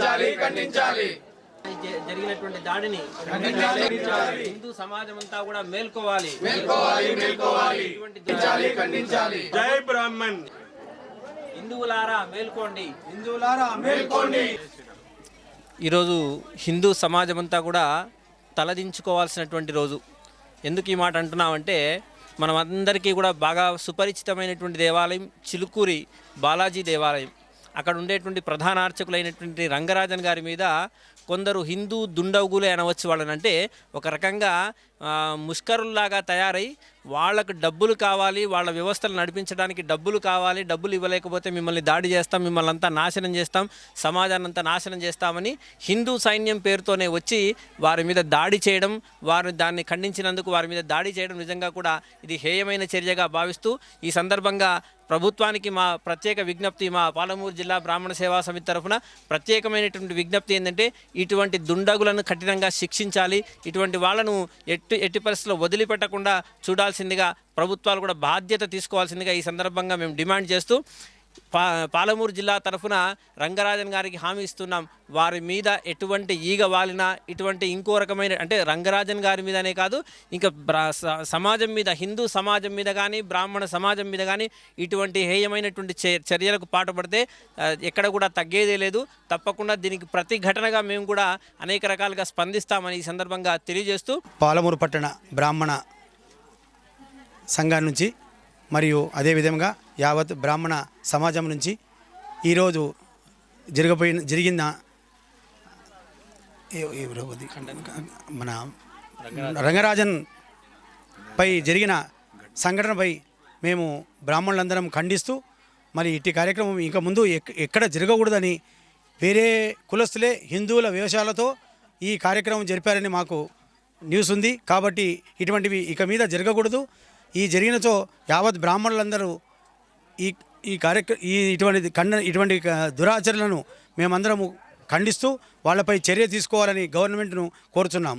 ఖండించాలి ఖండించాలి. జరిగినటువంటి దాడిని హిందూ సమాజం అంతా కూడా మేల్కోవాలి. మేల్కోవాలి మేల్కోవాలి. ఇటువంటి ఖండించాలి ఖండించాలి. జై బ్రాహ్మణ్. హిందువులారా మేల్కోండి. మేల్కోండి. ఈరోజు హిందూ సమాజం అంతా కూడా తలదించుకోవాల్సినటువంటి రోజు. ఎందుకు ఈ మాట అంటున్నామంటే మనం అందరికీ కూడా బాగా సుపరిచితమైనటువంటి దేవాలయం చిలుకూరి బాలాజీ దేవాలయం. అక్కడ ఉండేటువంటి ప్రధాన అర్చకులైనటువంటి రంగరాజన్ గారి మీద కొందరు హిందూ దుండగులే అనవచ్చు వాళ్ళని అంటే ఒక రకంగా ముష్కరుల్లాగా తయారై వాళ్ళకు డబ్బులు కావాలి వాళ్ళ వ్యవస్థలు నడిపించడానికి డబ్బులు కావాలి డబ్బులు ఇవ్వలేకపోతే మిమ్మల్ని దాడి చేస్తాం మిమ్మల్ని అంతా నాశనం చేస్తాం సమాజాన్ని అంతా నాశనం చేస్తామని హిందూ సైన్యం పేరుతోనే వచ్చి వారి మీద దాడి చేయడం వారు దాన్ని ఖండించినందుకు వారి మీద దాడి చేయడం నిజంగా కూడా ఇది హేయమైన చర్యగా భావిస్తూ ఈ సందర్భంగా ప్రభుత్వానికి మా ప్రత్యేక విజ్ఞప్తి మా పాలమూరు జిల్లా బ్రాహ్మణ సేవా సమితి తరఫున ప్రత్యేకమైనటువంటి విజ్ఞప్తి ఏంటంటే ఇటువంటి దుండగులను కఠినంగా శిక్షించాలి ఇటువంటి వాళ్ళను ఎట్టి ఎట్టి పరిస్థితుల్లో వదిలిపెట్టకుండా చూడాలి. చేయాల్సిందిగా ప్రభుత్వాలు కూడా బాధ్యత తీసుకోవాల్సిందిగా ఈ సందర్భంగా మేము డిమాండ్ చేస్తూ పా పాలమూరు జిల్లా తరఫున రంగరాజన్ గారికి హామీ ఇస్తున్నాం. వారి మీద ఎటువంటి ఈగ వాలినా ఇటువంటి ఇంకో రకమైన అంటే రంగరాజన్ గారి మీదనే కాదు ఇంకా సమాజం మీద హిందూ సమాజం మీద కానీ బ్రాహ్మణ సమాజం మీద కానీ ఇటువంటి హేయమైనటువంటి చర్యలకు పాటుపడితే ఎక్కడ కూడా తగ్గేదే లేదు. తప్పకుండా దీనికి ప్రతి ఘటనగా మేము కూడా అనేక రకాలుగా స్పందిస్తామని ఈ సందర్భంగా తెలియజేస్తూ పాలమూరు పట్టణ బ్రాహ్మణ సంఘం నుంచి మరియు అదేవిధంగా యావత్ బ్రాహ్మణ సమాజం నుంచి ఈరోజు జరగబోయిన జరిగిన మన రంగరాజన్ పై జరిగిన సంఘటనపై మేము బ్రాహ్మణులందరం ఖండిస్తూ మరి ఇట్టి కార్యక్రమం ఇంకా ముందు ఎక్- ఎక్కడ జరగకూడదని వేరే కులస్తులే హిందువుల వేషాలతో ఈ కార్యక్రమం జరిపారని మాకు న్యూస్ ఉంది. కాబట్టి ఇటువంటివి ఇక మీద జరగకూడదు. ఈ జరిగినచో యావత్ బ్రాహ్మణులందరూ ఈ ఈ కార్యక్ర ఈ ఇటువంటి ఖండ ఇటువంటి దురాచరణను దురాచరణలను మేమందరము ఖండిస్తూ వాళ్ళపై చర్య తీసుకోవాలని గవర్నమెంట్ను కోరుచున్నాం.